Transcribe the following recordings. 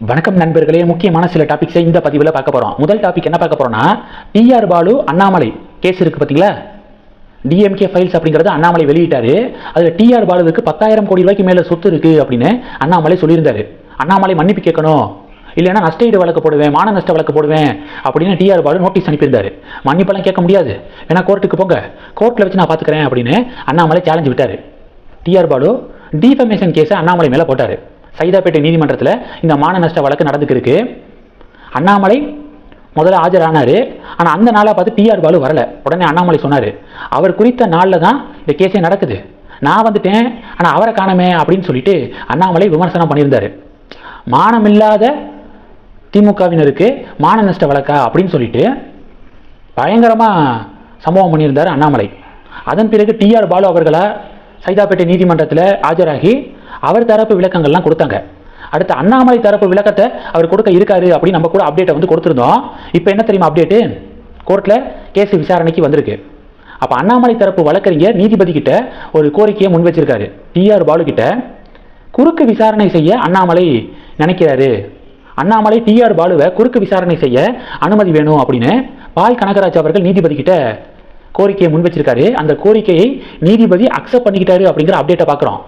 வணக்கம் நண்பர்களே முக்கியமான சில டாபிக்ஸை இந்த பதிவில் பார்க்க போகிறோம் முதல் டாபிக் என்ன பார்க்க போகிறோம்னா டிஆர் பாலு அண்ணாமலை கேஸ் இருக்குது பார்த்தீங்களா டிஎம்கே ஃபைல்ஸ் அப்படிங்கிறது அண்ணாமலை வெளியிட்டாரு. அதில் டிஆர் பாலுவுக்கு பத்தாயிரம் கோடி ரூபாய்க்கு மேலே சொத்து இருக்குது அப்படின்னு அண்ணாமலை சொல்லியிருந்தாரு. அண்ணாமலை மன்னிப்பு கேட்கணும். இல்லைன்னா நஷ்டஈடு வழக்கு போடுவேன் மான நஷ்ட வழக்கு போடுவேன் அப்படின்னு டிஆர் பாலு நோட்டீஸ் அனுப்பியிருந்தாரு. மன்னிப்பெல்லாம் கேட்க முடியாது. ஏன்னா கோர்ட்டுக்கு போங்க. கோர்ட்டில் வச்சு நான் பார்த்துக்கிறேன் அப்படின்னு அண்ணாமலை சேலஞ்சு விட்டார். டிஆர் பாலு டிஃபமேஷன் கேஸை அண்ணாமலை மேலே போட்டார். சைதாப்பேட்டை நீதிமன்றத்தில் இந்த மான நஷ்ட வழக்கு நடந்துக்கிருக்கு. அண்ணாமலை முதல்ல ஆஜரானார். ஆனால் அந்த நாளாக பார்த்து டிஆர் பாலு வரல. உடனே அண்ணாமலை சொன்னார் அவர் குறித்த நாளில் தான் இந்த கேஸே நடக்குது. நான் வந்துட்டேன். ஆனால் அவரை காணமே அப்படின்னு சொல்லிட்டு அண்ணாமலை விமர்சனம் பண்ணியிருந்தாரு. மானமில்லாத திமுகவினருக்கு மான நஷ்ட வழக்கா அப்படின்னு சொல்லிட்டு பயங்கரமாக சம்பவம் பண்ணியிருந்தார் அண்ணாமலை. அதன் பிறகு டிஆர் பாலு அவர்களாக சைதாப்பேட்டை நீதிமன்றத்தில் ஆஜராகி அவர் தரப்பு விளக்கங்கள்லாம் கொடுத்தாங்க. அடுத்து அண்ணாமலை தரப்பு விளக்கத்தை அவர் கொடுக்க இருக்காரு அப்படின்னு நம்ம கூட அப்டேட்டை வந்து கொடுத்துருந்தோம். இப்போ என்ன தெரியுமா அப்டேட்டு கோர்ட்டில் கேஸ் விசாரணைக்கு வந்திருக்கு. அப்போ அண்ணாமலை தரப்பு வழக்கறிஞர் நீதிபதி கிட்ட ஒரு கோரிக்கையை முன் வச்சிருக்காரு. டிஆர் பாலு கிட்ட. குறுக்கு விசாரணை செய்ய அண்ணாமலை நினைக்கிறாரு. அண்ணாமலை டிஆர் பாலுவை குறுக்கு விசாரணை செய்ய அனுமதி வேணும் அப்படின்னு பால் கனகராஜ் அவர்கள் நீதிபதி கிட்ட கோரிக்கையை முன் வச்சிருக்காரு. அந்த கோரிக்கையை நீதிபதி அக்செப்ட் பண்ணிக்கிட்டாரு அப்படிங்கிற அப்டேட்டை பார்க்குறோம்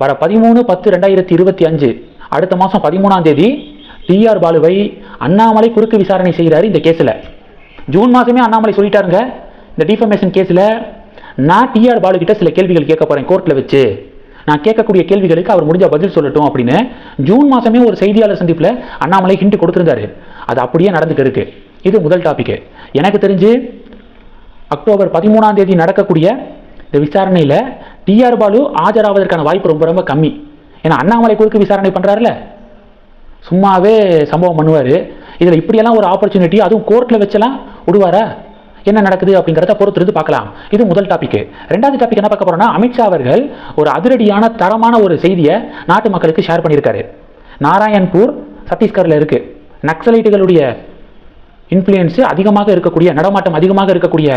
வர பதிமூணு பத்து ரெண்டாயிரத்தி இருபத்தி அஞ்சு. அடுத்த மாதம் பதிமூணாம் தேதி டிஆர் பாலுவை அண்ணாமலை குறுக்கு விசாரணை செய்கிறாரு இந்த கேஸில். ஜூன் மாதமே அண்ணாமலை சொல்லிட்டாருங்க. இந்த டிஃபமேஷன் கேஸில் நான் டிஆர் பாலு கிட்ட சில கேள்விகள் கேட்க போகிறேன் கோர்ட்டில் வச்சு. நான் கேட்கக்கூடிய கேள்விகளுக்கு அவர் முடிஞ்ச பதில் சொல்லட்டும் அப்படின்னு. ஜூன் மாதமே ஒரு செய்தியாளர் சந்திப்பில் அண்ணாமலை ஹிண்ட் கொடுத்துருந்தாரு. அது அப்படியே நடந்துட்டு இருக்கு. இது முதல் டாபிக் எனக்கு தெரிஞ்சு அக்டோபர் பதிமூணாம் தேதி நடக்கக்கூடிய இந்த விசாரணையில் டிஆர் பாலு ஆஜராவதற்கான வாய்ப்பு ரொம்ப ரொம்ப கம்மி. ஏன்னா அண்ணாமலை குறுக்கு விசாரணை பண்ணுறாருல சும்மாவே சம்பவம் பண்ணுவார். இதில் இப்படியெல்லாம் ஒரு ஆப்பர்ச்சுனிட்டி அதுவும் கோர்ட்டில் வச்செல்லாம் விடுவாரா? என்ன நடக்குது அப்படிங்கிறத பொறுத்திருந்து பார்க்கலாம். இது முதல் டாபிக் ரெண்டாவது டாபிக் என்ன பார்க்க போகிறோம்னா அமித்ஷா அவர்கள் ஒரு அதிரடியான தரமான ஒரு செய்தியை நாட்டு மக்களுக்கு ஷேர் பண்ணியிருக்காரு. நாராயண்பூர் சத்தீஸ்கரில் இருக்குது நக்சலைட்டுகளுடைய இன்ஃப்ளூயன்ஸு அதிகமாக இருக்கக்கூடிய நடமாட்டம் அதிகமாக இருக்கக்கூடிய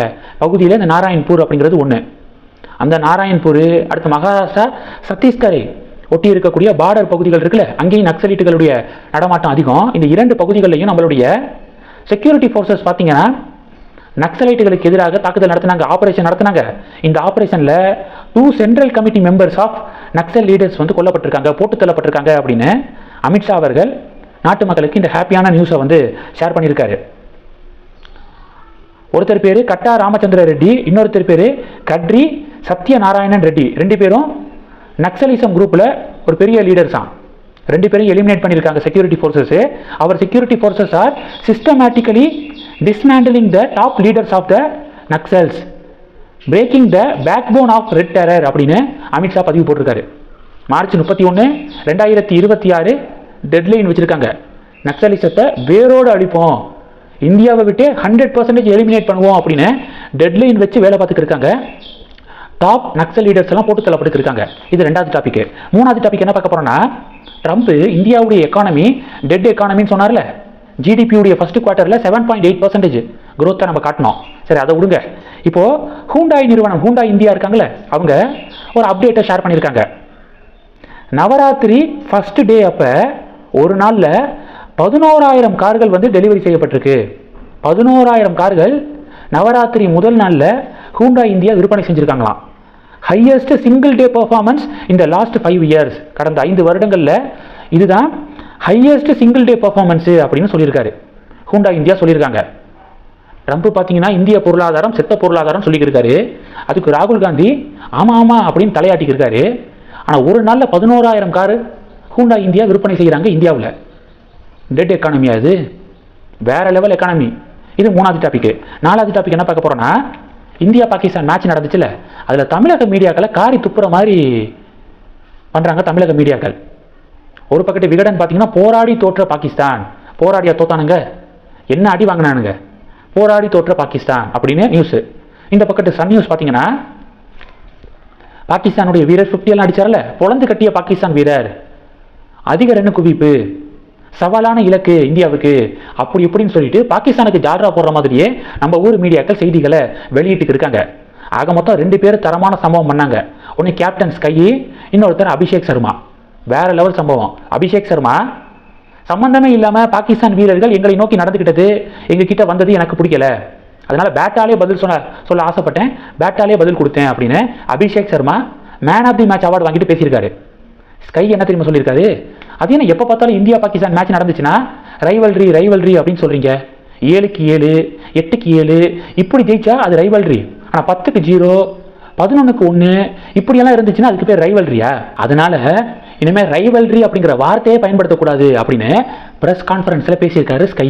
பகுதியில் இந்த நாராயண்பூர் அப்படிங்கிறது ஒன்று அந்த நாராயண்பூர் அடுத்து மகாராஷ்டிரா சத்தீஸ்கரை ஒட்டி இருக்கக்கூடிய பார்டர் பகுதிகள் இருக்குல்ல அங்கேயும் நக்சலைட்டுகளுடைய நடமாட்டம் அதிகம். இந்த இரண்டு பகுதிகளிலையும் நம்மளுடைய செக்யூரிட்டி ஃபோர்ஸஸ் பார்த்தீங்கன்னா நக்சலைட்டுகளுக்கு எதிராக தாக்குதல் நடத்தினாங்க ஆபரேஷன் நடத்தினாங்க. இந்த ஆபரேஷனில் two central committee members of Naxal leaders வந்து கொல்லப்பட்டிருக்காங்க போட்டு தள்ளப்பட்டிருக்காங்க அப்படின்னு அமித்ஷா அவர்கள் நாட்டு மக்களுக்கு இந்த ஹாப்பியான நியூஸை வந்து ஷேர் பண்ணியிருக்காரு. ஒருத்தர் பேர் கட்டா ராமச்சந்திர ரெட்டி இன்னொருத்தர் பேர் கட்ரி சத்யநாராயணன் ரெட்டி. ரெண்டு பேரும் நக்சலிசம் குரூப்பில் ஒரு பெரிய லீடர்ஸ் தான் ரெண்டு பேரும் எலிமினேட் பண்ணியிருக்காங்க security forces our security forces are systematically dismantling the top leaders of the Naxals breaking the backbone of red terror அப்படின்னு அமித்ஷா பதிவு போட்டிருக்காரு. மார்ச் முப்பத்தி ஒன்று ரெண்டாயிரத்தி இருபத்தி ஆறு டெட்லைன் வச்சுருக்காங்க. நக்சலிசத்தை வேரோடு அழிப்போம். இந்தியாவை விட்டு ஹண்ட்ரட் பர்சன்டேஜ் எலிமினேட் பண்ணுவோம் அப்படின்னு டெட்லைன் வச்சு வேலை பார்த்துட்டு இருக்காங்க. டாப் நக்சல் லீடர்ஸ் எல்லாம் போட்டு தள்ளப்பட்டு இருக்காங்க. இது ரெண்டாவது டாபிக் மூணாவது டாபிக் என்ன பார்க்க போறோம்னா ட்ரம்ப் இந்தியாவுடைய எக்கானமி டெட் எக்கானமின்னு சொன்னார்ல. ஜிடிபியுடைய ஃபர்ஸ்ட் குவார்ட்டரில் செவன் பாயிண்ட் எயிட் பர்சன்டேஜ் குரோத்தை நம்ம காட்டினோம். சரி அதை விடுங்க. இப்போ ஹூண்டாய் நிறுவனம் ஹூண்டாய் இந்தியா இருக்காங்களே அவங்க ஒரு அப்டேட்டை ஷேர் பண்ணியிருக்காங்க. நவராத்திரி ஃபர்ஸ்ட் டே அப்போ ஒரு நாளில் பதினோராயிரம் கார்கள் வந்து டெலிவரி செய்யப்பட்டிருக்கு. பதினோராயிரம் கார்கள் நவராத்திரி முதல் நாளில் ஹூண்டா இந்தியா விற்பனை செஞ்சுருக்காங்களாம். ஹையஸ்ட் சிங்கிள் டே பர்ஃபார்மன்ஸ் இந்த லாஸ்ட் ஃபைவ் இயர்ஸ் கடந்த ஐந்து வருடங்களில் இதுதான் ஹையஸ்ட் சிங்கிள் டே பர்ஃபார்மன்ஸு அப்படின்னு சொல்லியிருக்காரு. ஹூண்டா இந்தியா சொல்லியிருக்காங்க. ட்ரம்ப் பார்த்தீங்கன்னா இந்திய பொருளாதாரம் செத்த பொருளாதாரம் சொல்லியிருக்காரு அதுக்கு ராகுல் காந்தி ஆமாம் ஆமாம் அப்படின்னு தலையாட்டிக்கிருக்காரு. ஆனால் ஒரு நாளில் பதினோராயிரம் காரு ஹூண்டா இந்தியா விற்பனை செய்கிறாங்க இந்தியாவில். டெட் எக்கானமியா இது? வேற லெவல் எக்கானமி இது மூணாவது டாபிக் நாலாவது டாபிக் என்ன பார்க்க போகிறோன்னா இந்தியா பாகிஸ்தான் மேட்ச் நடந்துச்சுல அதில் தமிழக மீடியாக்களை காரி துப்புற மாதிரி பண்ணுறாங்க தமிழக மீடியாக்கள். ஒரு பக்கத்து விகடன் பார்த்தீங்கன்னா போராடி தோற்ற பாகிஸ்தான். போராடியா தோத்தானுங்க. என்ன அடி வாங்கினானுங்க? போராடி தோற்ற பாகிஸ்தான் அப்படின்னு நியூஸு இந்த பக்கத்து சன் நியூஸ் பார்த்தீங்கன்னா பாகிஸ்தானுடைய வீரர் ஃபிஃப்டியெல்லாம் அடித்தார்ல பொழந்து கட்டிய பாகிஸ்தான் வீரர். அதிக ரன்னு குவிப்பு. சவாலான இலக்கு இந்தியாவுக்கு. அப்படி இப்படின்னு சொல்லிட்டு பாகிஸ்தானுக்கு ஜாட்ரா போடுற மாதிரியே நம்ம ஊர் மீடியாக்கள் செய்திகளை வெளியிட்டு இருக்காங்க. ஆக மொத்தம் ரெண்டு பேர் தரமான சம்பவம் பண்ணாங்க. ஒன்று கேப்டன் ஸ்கை இன்னொருத்தர் அபிஷேக் சர்மா. வேற லெவல் சம்பவம். அபிஷேக் சர்மா சம்பந்தமே இல்லாமல் பாகிஸ்தான் வீரர்கள் எங்களை நோக்கி நடந்துக்கிட்டது எங்ககிட்ட வந்தது எனக்கு பிடிக்கல. அதனால் பேட்டாலே பதில் சொல்ல சொல்ல ஆசைப்பட்டேன். பேட்டாலே பதில் கொடுத்தேன் அப்படின்னு Abhishek Sharma man of the match award வாங்கிட்டு பேசியிருக்காரு. ஸ்கை என்ன தெரியுமா சொல்லியிருக்காரு? அது என்ன எப்போ பார்த்தாலும் இந்தியா பாகிஸ்தான் மேட்ச் நடந்துச்சுன்னா ரைவல்ரி ரைவல்ரி அப்படின்னு சொல்கிறீங்க ஏழுக்கு ஏழு எட்டுக்கு ஏழு இப்படி ஜெயிச்சா அது ரைவல்ரி ஆனால் பத்துக்கு ஜீரோ பதினொன்றுக்கு ஒன்று இப்படியெல்லாம் இருந்துச்சுன்னா அதுக்கு பேர் ரைவல்ரியா அதனால இனிமேல் ரைவல்ரி அப்படிங்கிற வார்த்தையே பயன்படுத்தக்கூடாது அப்படின்னு ப்ரெஸ் கான்ஃபரன்ஸில் பேசியிருக்காரு ஸ்கை.